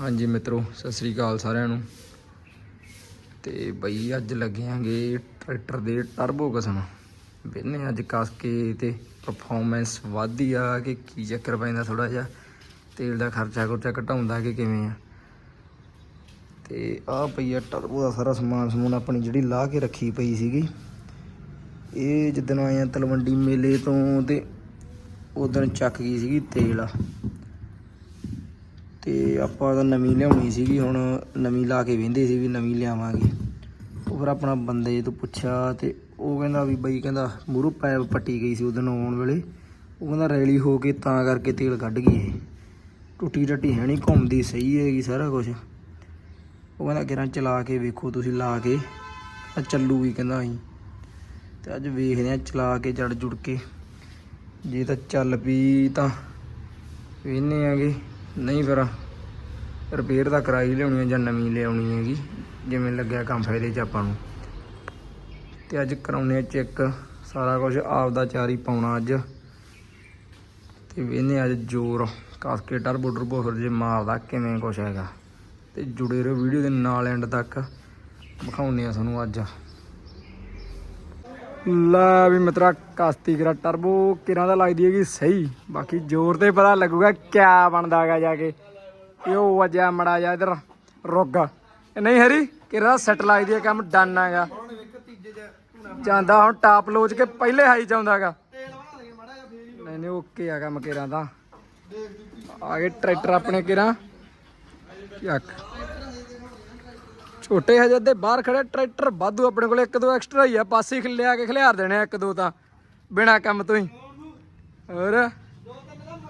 ਹਾਂਜੀ ਮਿੱਤਰੋ, ਸਤਿ ਸ੍ਰੀ ਅਕਾਲ ਸਾਰਿਆਂ ਨੂੰ। ਤੇ ਬਈ ਅੱਜ ਲੱਗਿਆਂਗੇ ਟਰੈਕਟਰ ਦੇ ਟਰਬੋ ਕਸਣ ਵੇਨੇ ਅੱਜ ਕਸ ਕੇ ਤੇ ਪਰਫਾਰਮੈਂਸ ਵਧਦੀ ਆ ਕਿ ਕੀ ਚੱਕਰ ਪੈਂਦਾ ਥੋੜਾ ਜਿਹਾ। ਤੇਲ ਦਾ ਖਰਚਾ ਖੁਰਚਾ ਘਟਾਉਂਦਾ ਕਿ ਕਿਵੇਂ ਆ। ਤੇ ਆ ਪਈ ਆ ਟਰਬੋ ਦਾ ਸਾਰਾ ਸਮਾਨ ਸਮੂਨ ਆਪਣੀ ਜਿਹੜੀ ਲਾ ਕੇ ਰੱਖੀ ਪਈ ਸੀਗੀ। ਇਹ ਜਿੱਦਣ ਆਏ ਆ ਤਲਵੰਡੀ ਮੇਲੇ ਤੋਂ ਤੇ ਉਦੋਂ ਚੱਕ ਗਈ ਸੀਗੀ ਤੇਲ। ਤੇ ਆਪਾਂ ਤਾਂ ਨਵੀਂ ਲਿਆਉਣੀ ਸੀਗੀ, ਹੁਣ ਨਵੀਂ ਲਾ ਕੇ ਵੇਂਦੇ ਸੀ ਵੀ ਨਵੀਂ ਲਿਆਵਾਂਗੇ। ਉਹ ਫਿਰ ਆਪਣਾ ਬੰਦੇ ਤੋਂ ਪੁੱਛਿਆ ਤੇ ਉਹ ਕਹਿੰਦਾ ਵੀ ਬਈ ਕਹਿੰਦਾ ਮੂਰੂ ਪੈਪ ਪੱਟੀ ਗਈ ਸੀ ਉਦੋਂ ਆਉਣ ਵੇਲੇ। ਉਹ ਕਹਿੰਦਾ ਰੈਲੀ ਹੋ ਕੇ ਤਾਂ ਕਰਕੇ ਤੇਲ ਕੱਢ ਗਈ ਇਹ। ਟੁੱਟੀ ਟੱਟੀ ਹੈ ਨਹੀਂ, ਘੁੰਮਦੀ ਸਹੀ ਹੈਗੀ ਸਾਰਾ ਕੁਝ ਉਹ ਕਹਿੰਦਾ ਕਿਰਾਂ ਚਲਾ ਕੇ ਵੇਖੋ ਤੁਸੀਂ ਲਾ ਕੇ। ਆ ਚੱਲੂਗੀ ਕਹਿੰਦਾ ਅਸੀਂ। ਤੇ ਅੱਜ ਵੇਖਦੇ ਆ ਚਲਾ ਕੇ ਜੜ ਜੁੜ ਕੇ। ਜੇ ਤਾਂ ਚੱਲ ਪਈ ਤਾਂ ਵੇਨੇ ਆਗੇ। ਨਹੀਂ ਫਿਰ ਰਿਪੇਅਰ ਤਾਂ ਕਰਾਈ ਲਿਆਉਣੀ ਹੈ ਜਾਂ ਨਵੀਂ ਲਿਆਉਣੀ ਹੈਗੀ, ਜਿਵੇਂ ਲੱਗਿਆ ਕੰਮ ਫਾਇਦੇ 'ਚ ਆਪਾਂ ਨੂੰ। ਤੇ ਅੱਜ ਕਰਾਉਨੇ ਆ ਚੈੱਕ ਸਾਰਾ ਕੁਝ ਆਪਦਾ ਹੀ ਪਾਉਣਾ ਅੱਜ। ਤੇ ਵੇਨੇ ਅੱਜ ਜ਼ੋਰ ਕੱਸ ਕੇ ਟਰਬੋ ਟਰਬੋ ਫਿਰ ਜੇ ਮਾਰਦਾ ਕਿਵੇਂ ਕੁਛ ਹੈਗਾ। ਤੇ ਜੁੜੇ ਰਹੋ ਵੀਡੀਓ ਦੇ ਨਾਲ ਐਂਡ ਤੱਕ ਵਿਖਾਉਨੇ ਆ ਤੁਹਾਨੂੰ ਅੱਜ। ਲੈ ਵੀ ਮਿੱਤਰਾ, ਕਸਤੀ ਕਰਾ ਟਰਬੋ, ਕਿਰਾਂ ਦਾ ਲੱਗਦੀ ਹੈਗੀ ਸਹੀ। ਬਾਕੀ ਜ਼ੋਰ ਤੇ ਪਤਾ ਲੱਗੂਗਾ ਕਿਆ ਬਣਦਾ ਹੈਗਾ ਜਾ ਕੇ। ਇਹ ਵਜਿਆ ਮੜਾ ਜਾ ਇਧਰ, ਰੁੱਗ। ਨਹੀਂ ਹਰੀ, ਕਿਰਾਂ ਦਾ ਸੈੱਟ ਲੱਗਦੀ ਹੈ, ਕੰਮ ਡਨ ਹੈਗਾ। ਜਾਂਦਾ ਹੁਣ ਟਾਪ ਲੋਚ ਕੇ ਪਹਿਲੇ ਹਾਈ ਚ ਆਉਂਦਾ ਹੈਗਾ। ਨਹੀਂ ਨਹੀਂ ਓਕੇ ਆ ਕੰਮ ਕਿਰਾਂ ਦਾ। ਆ ਗਏ ਟਰੈਕਟਰ ਆਪਣੇ ਕਿਰਾਂ। ਚੱਕ। ਛੋਟੇ ਹਜੇ ਦੇ ਬਾਹਰ ਖੜੇ, ਟਰੈਕਟਰ ਵਾਧੂ ਆਪਣੇ ਕੋਲ, ਇੱਕ ਦੋ ਐਕਸਟਰਾ ਹੀ ਆ, ਪਾਸੇ ਹੀ ਕੇ ਖਿਲਾਰ ਦੇਣੇ ਆ, ਇੱਕ ਦੋ ਤਾਂ, ਬਿਨਾ ਕੰਮ ਤੋਂ ਹੀ। ਹੋਰ?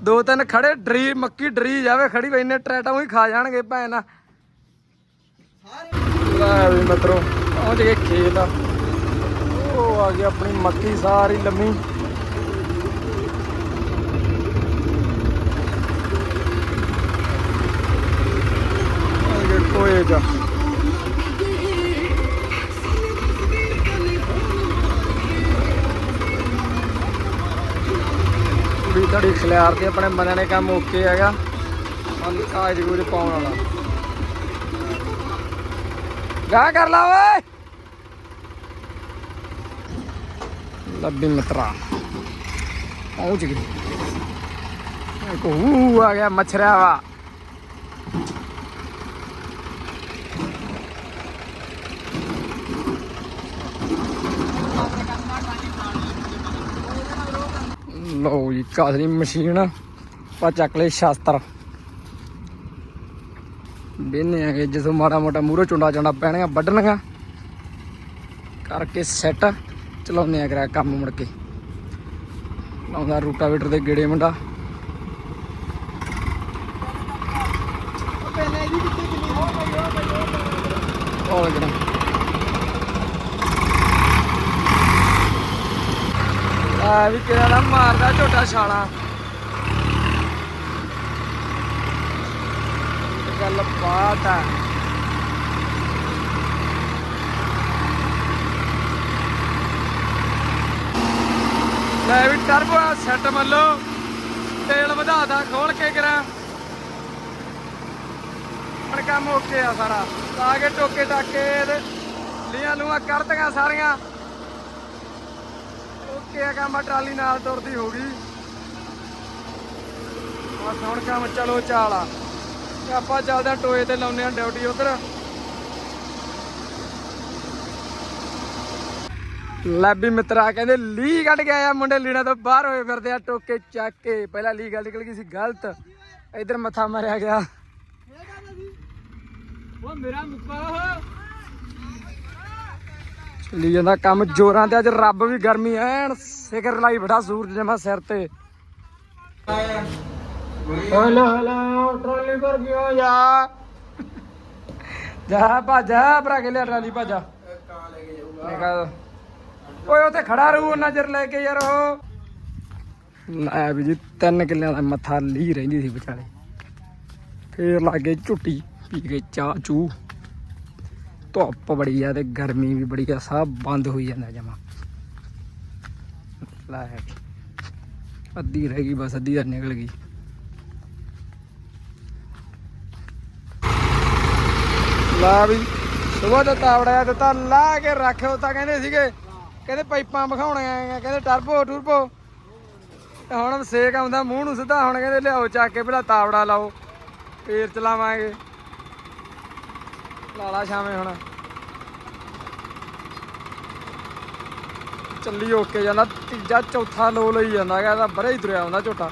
ਦੋ ਤਿੰਨ ਖੜੇ, ਡਰੀ, ਮੱਕੀ ਡਰੀ ਜਾਵੇ, ਖੜੀ ਬਈ ਨੇ ਟਰੈਟਾਂ ਉਹੀ ਖਾ ਜਾਣਗੇ ਭੈਣ। ਨਾ ਲੈ ਵੀ ਮਿੱਤਰੋ, ਪਹੁੰਚ ਗਏ ਖੇਤ। ਉਹ ਆ ਗਈ ਆਪਣੀ ਮੱਕੀ ਸਾਰੀ ਲੰਮੀ। ਕੋਏ ਜਾ ਵੀ ਤੁਹਾਡੀ ਖਿਲਾਰ ਤੇ ਆਪਣੇ ਬੰਦਿਆਂ ਨੇ ਕੰਮ ਓਕੇ ਹੈਗਾ। ਹੁਣ ਕਾਜ ਪਾਉਣ ਵਾਲਾ। ਗਾ ਕਰ ਲਾ ਓਏ। ਲੱਭੀ ਮਿੱਤਰਾ। ਪਹੁੰਚ ਗਈ। ਇੱਕ ਹੂ ਆ ਗਿਆ ਮਛਰਿਆ ਵਾ। ਲਓ ਜੀ ਕਾਸਰੀ ਮਸ਼ੀਨ ਪਾ ਚੱਕ ਲੈ ਸ਼ਾਸਤਰ। ਬੇਨੇ ਆਗੇ ਜਦੋਂ ਮਾੜਾ ਮੋਟਾ ਮੂਹਰੋਂ ਚੁੰਡਾ ਚੁੰਡਾ ਪੈਣੀਆਂ ਵੱਢਣੀਆਂ। ਕਰਕੇ ਸੈੱਟ ਚਲਾਉਂਦੇ ਆ ਕਰਾ ਕੰਮ ਮੁੜ ਕੇ। ਲਾਉਂਦਾ ਰੂਟਾਵੇਟਰ ਦੇ ਗੇੜੇ ਮੁੰਡਾ। ਉਹ ਜਿਹੜਾ ਆ ਵੀ ਕਿਹੜਾ ਨਾ ਮਾਰਦਾ ਝੋਟਾ ਛਾਲਾ। ਗੱਲ ਬਾਤ ਆ। ਲੈ ਵੀ ਟਰਬੋ ਸੈੱਟ ਮੱਲੋ ਤੇਲ ਵਧਾਦਾ ਖੋਲ ਕੇ ਕਰਾਂ। ਹੁਣ ਕੰਮ ਓਕੇ ਆ ਸਾਰਾ। ਲਾ ਕੇ ਟੋਕੇ ਟਾਕੇ ਤੇ ਲੀਆਂ ਲੂਆਂ ਕਰਤੀਆਂ ਸਾਰੀਆਂ। ਓਕੇ ਆ ਕੰਮ ਆ, ਟਰਾਲੀ ਨਾਲ ਤੁਰਦੀ ਹੋ ਗਈ। ਬਸ ਹੁਣ ਕੰਮ ਚਲੋ ਚਾਲ ਆ। ਤੇ ਆਪਾਂ ਚੱਲਦੇ ਆ ਟੋਏ ਤੇ ਲਾਉਨੇ ਆ ਡਿਊਟੀ ਉਧਰ। ਲੈਬੀ ਮਿੱਤਰਾ ਕਹਿੰਦੇ ਲੀ ਕੱਢ ਕੇ ਆਇਆ ਮੁੰਡੇ ਲੀਣਾ ਤੋਂ ਬਾਹਰ ਹੋਏ ਫਿਰਦੇ ਆ ਟੋਕੇ ਚੱਕ ਕੇ। ਪਹਿਲਾਂ ਲੀ ਗੱਲ ਨਿਕਲ ਗਈ ਸੀ ਗਲਤ। ਇਧਰ ਮੱਥਾ ਮਾਰਿਆ ਗਿਆ। ਉਹ ਮੇਰਾ ਮੁੱਕਾ। ਚੱਲੀ ਜਾਂਦਾ ਕੰਮ ਜੋਰਾਂ ਤੇ ਅੱਜ ਰੱਬ ਵੀ ਗਰਮੀ ਐਨ ਸਿਖਰ ਲਾਈ ਬੈਠਾ ਸੂਰਜ ਜਮਾ ਸਿਰ ਤੇ। ਹਲੋ ਹਲੋ ਟਰਾਲੀ ਕਰ ਗਿਆ ਯਾ ਜਾ। ਭਾਜਾ ਭਰਾ ਕੇ ਲਿਆ ਟਰਾਲੀ ਭਾਜਾ। ਨਿਕਲ। ਓਏ ਉੱਥੇ ਖੜਾ ਰਹੂ ਚਿਰ ਲੈ ਕੇ ਯਾਰ ਉਹ। ਲੈ ਵੀ ਜੀ ਤਿੰਨ ਕਿੱਲਿਆਂ ਦਾ ਮੱਥਾ ਲੀ ਰਹਿੰਦੀ ਸੀ ਵਿਚਾਲੇ। ਫੇਰ ਲੱਗੇ ਝੁੱਟੀ ਪੀ ਕੇ ਚਾਹ ਚੂ। ਧੁੱਪ ਬੜੀ ਆ ਤੇ ਗਰਮੀ ਵੀ ਬੜੀ ਆ, ਸਭ ਬੰਦ ਹੋਈ ਜਾਂਦਾ ਜਮਾ। ਲੈ, ਅੱਧੀ ਰਹਿ ਗਈ, ਬਸ ਅੱਧੀ ਤਾਂ ਨਿਕਲ ਗਈ। ਲਾ ਵੀ ਸੁਬਾ ਦਾ ਤਾਵੜਾ ਦਿੱਤਾ ਲਾ ਕੇ ਰੱਖ ਉਹ ਤਾਂ ਕਹਿੰਦੇ ਸੀਗੇ, ਕਹਿੰਦੇ ਪਾਈਪਾਂ ਵਿਖਾਉਣੀਆਂ ਆ, ਕਹਿੰਦੇ ਟਰਬੋ, ਟੁਰਬੋ। ਹੁਣ ਸੇਕ ਆਉਂਦਾ, ਮੂੰਹ ਨੂੰ ਸਿੱਧਾ, ਹੁਣ ਕਹਿੰਦੇ ਲਿਆਓ, ਚੱਕ ਕੇ ਪਹਿਲਾਂ ਤਾਵੜਾ ਲਾਓ, ਫੇਰ ਚਲਾਵਾਂਗੇ। ਲਾਲਾ ਸ਼ਾਮੇ ਹੁਣ। ਚੱਲੀ ਓਕੇ ਜਾਂਦਾ, ਤੀਜਾ ਚੌਥਾ ਲੋ ਲਈ ਜਾਂਦਾ ਹੈਗਾ ਇਹਦਾ ਬਰੇ ਹੀ ਤੁਰਿਆ ਹੁੰਦਾ ਝੋਟਾ।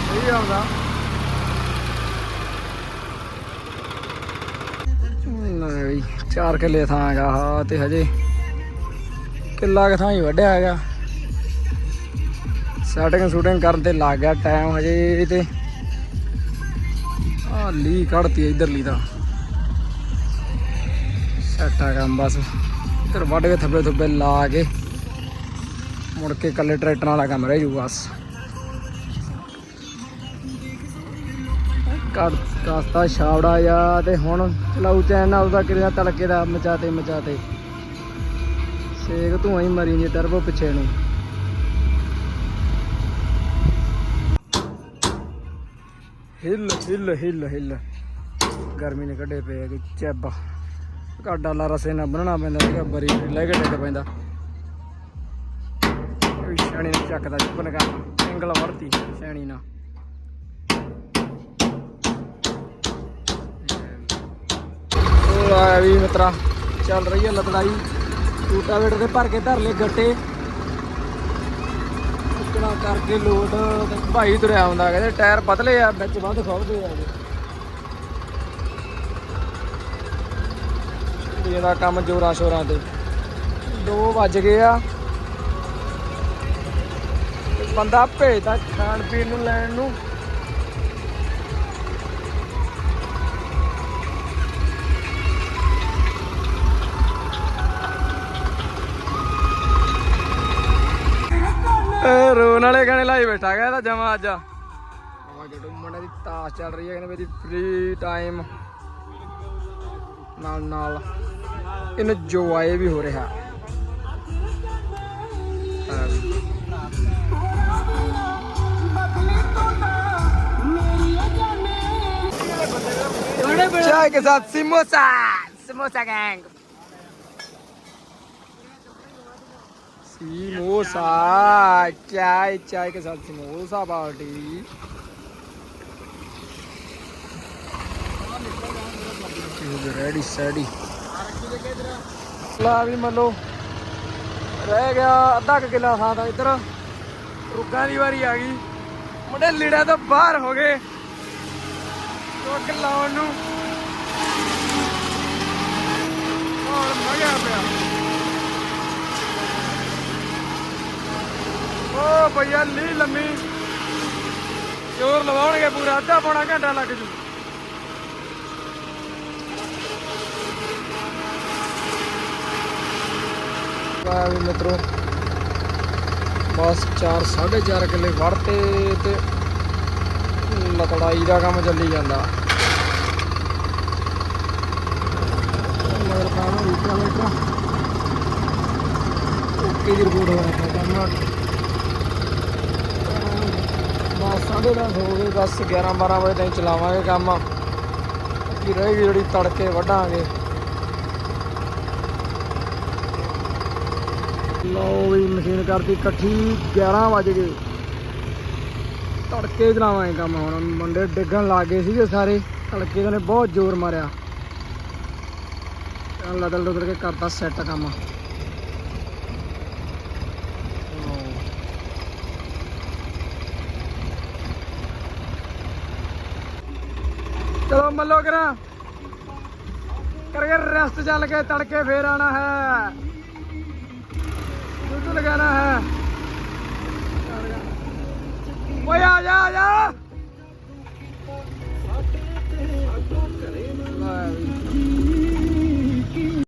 ਸਹੀ ਆਉਂਦਾ ਚਾਰ ਕਿੱਲੇ ਥਾਂ ਹੈਗਾ ਹਾਂ ਤੇ ਹਜੇ। ਕਿੱਲਾ ਕੁ ਥਾਂ ਹੀ ਵੱਢਿਆ ਹੈਗਾ। ਸੈਟਿੰਗ ਸ਼ੂਟਿੰਗ ਕਰਨ ਤੇ ਲੱਗ ਗਿਆ ਟਾਈਮ ਹਜੇ ਤੇ। ਆ ਲੀ ਕੱਢਤੀ ਇਧਰਲੀ ਦਾ ਸੈਟ ਆ ਕੰਮ ਬਸ। ਇਧਰ ਵੱਢ ਕੇ ਥੱਬੇ ਥੱਬੇ ਲਾ ਕੇ ਮੁੜ ਕੇ ਕੱਲੇ ਟਰੈਕਟਰ ਵਾਲਾ ਕੰਮ ਰਹਿ ਜੂ ਬਸ। ਕੱਟ ਕਾਸਤਾ ਛਾਵੜਾ ਜਾ ਤੇ ਹੁਣ ਚਲਾਉ ਚੈਨ ਨਾਲ ਉਹਦਾ ਕਿਰਿਆ ਤਲਕੇ ਦਾ ਮਚਾਤੇ ਮਚਾਤੇ। ਸੇਕ ਧੂਆਂ ਹੀ ਮਰੀ ਜੇ ਟਰਬੋ ਪਿੱਛੇ ਨੂੰ। ਹਿੱਲ ਹਿੱਲ ਹਿੱਲ ਹਿੱਲ। ਗਰਮੀ ਨੇ ਕੱਢੇ ਪਏ ਕਿ ਚੱਬ। ਕਾਡਾ ਲਾ ਰਸੇ ਨਾਲ ਬੰਨਣਾ ਪੈਂਦਾ ਸੀਗਾ, ਬਰੀ ਲੈ ਕੇ ਡਿੱਗ ਪੈਂਦਾ। ਇਹ ਨੇ ਚੱਕਦਾ ਚੁੱਪਨ ਕਰ ਐਂਗਲ ਵਰਤੀ ਸ਼ਾਣੀ ਨਾਲ। ਉਹ ਆਇਆ ਵੀ ਮਿੱਤਰਾ, ਚੱਲ ਰਹੀ ਹੈ ਲਤੜਾਈ ਟੂਟਾਵੇਟਰ ਦੇ ਭਰ ਕੇ ਧਰ ਲਏ ਗੱਟੇ। ਚੁੱਕਣਾ ਕਰਕੇ ਲੋਡ ਤੇ ਭਾਈ ਤੁਰਿਆ ਹੁੰਦਾ, ਕਹਿੰਦੇ ਟਾਇਰ ਪਤਲੇ ਆ, ਵਿੱਚ ਵੱਧ ਖੋਬਦੇ ਆ ਜੀ। ਇਹਦਾ ਕੰਮ ਜੋਰਾਂ ਸ਼ੋਰਾਂ ਤੇ। 2 ਵੱਜ ਗਏ ਆ। ਬੰਦਾ ਭੇਜਦਾ ਖਾਣ ਪੀਣ ਨੂੰ, ਲੈਣ ਨੂੰ। ਏ ਰੋਣ ਵਾਲੇ ਗਾਣੇ ਲਾਈ ਬੈਠਾ ਗਿਆ ਤਾਂ ਜਮਾ ਅੱਜ। ਆ ਜਟੂ ਮੁੰਡੇ ਦੀ ਤਾਸ਼ ਚੱਲ ਰਹੀ ਹੈ ਮੇਰੀ ਫ੍ਰੀ ਟਾਈਮ ਨਾਲ ਨਾਲ। ਇਹਨੂੰ ਜੋਏ ਵੀ ਹੋ ਰਿਹਾ। ਚਾਹ ਕੇ ਸਾਥ ਸਮੋਸਾ ਸਮੋਸਾ ਗੈਂਗ समोसा चाय चाय के साथ समोसा पार्टी रेडी सैडी ਲਾ ਵੀ ਮੰਨ ਲਓ ਰਹਿ ਗਿਆ ਅੱਧਾ ਕੁ ਕਿੱਲਾ ਥਾਂ ਤਾਂ ਇੱਧਰ ਰੁੱਗਾਂ ਦੀ ਵਾਰੀ ਆ ਗਈ ਮੁੰਡੇ ਲੀੜਿਆਂ ਤੋਂ ਬਾਹਰ ਹੋ ਗਏ ਰੁੱਗ ਲਾਉਣ ਨੂੰ ਓ ਭਈਆ ਲੀ ਲੰਮੀ। ਜ਼ੋਰ ਲਵਾਉਣਗੇ ਪੂਰਾ ਅੱਧਾ ਪੌਣਾ ਘੰਟਾ ਲੱਗ ਜੂ। ਵਾਹ ਵੀ ਮਿੱਤਰੋ ਬਸ 4 4.5 ਕਿੱਲੇ ਵੜਤੇ ਤੇ ਲਤੜਾਈ ਦਾ ਕੰਮ ਚੱਲੀ ਜਾਂਦਾ। ਮਗਰ ਪਾਣਾ ਰੂਟਾ ਵੇਟਾ ਓਕੇ ਦੀ ਰਿਪੋਰਟ ਕੰਮ ਬਸ ਸਾਢੇ ਦਸ ਹੋ ਗਏ ਬਸ 11 12 ਵਜੇ ਤਾਈਂ ਚਲਾਵਾਂਗੇ ਕੰਮ। ਕੀ ਰਹੇਗੀ ਜਿਹੜੀ ਤੜਕੇ ਵੱਢਾਂਗੇ। ਲਓ ਵੀ ਮਸ਼ੀਨ ਕਰਤੀ ਇਕੱਠੀ 11 ਵਜ ਗਏ। ਤੜਕੇ ਚਲਾਵਾਂਗੇ ਕੰਮ ਹੁਣ। ਮੁੰਡੇ ਡਿੱਗਣ ਲੱਗ ਗਏ ਸੀਗੇ ਸਾਰੇ। ਤੜਕੇ ਦੇ ਨੇ ਬਹੁਤ ਜ਼ੋਰ ਮਾਰਿਆ। ਲਦਲ ਲਦਲ ਕੇ ਕਰਤਾ ਸੈੱਟ ਕੰਮ। ਚਲੋ ਮੱਲੋ ਕਰਾਂ। ਕਰਕੇ ਰੈਸਟ ਚੱਲ ਕੇ ਤੜਕੇ ਫੇਰ ਆਣਾ ਹੈ। ਦੁੱਧ ਲਗਾਣਾ ਹੈ। ਓਏ ਆ ਜਾ ਆ ਜਾ। ਸਾਡੇ ਤੇ ਅੱਗੋਂ ਕਰੇ ਨਾ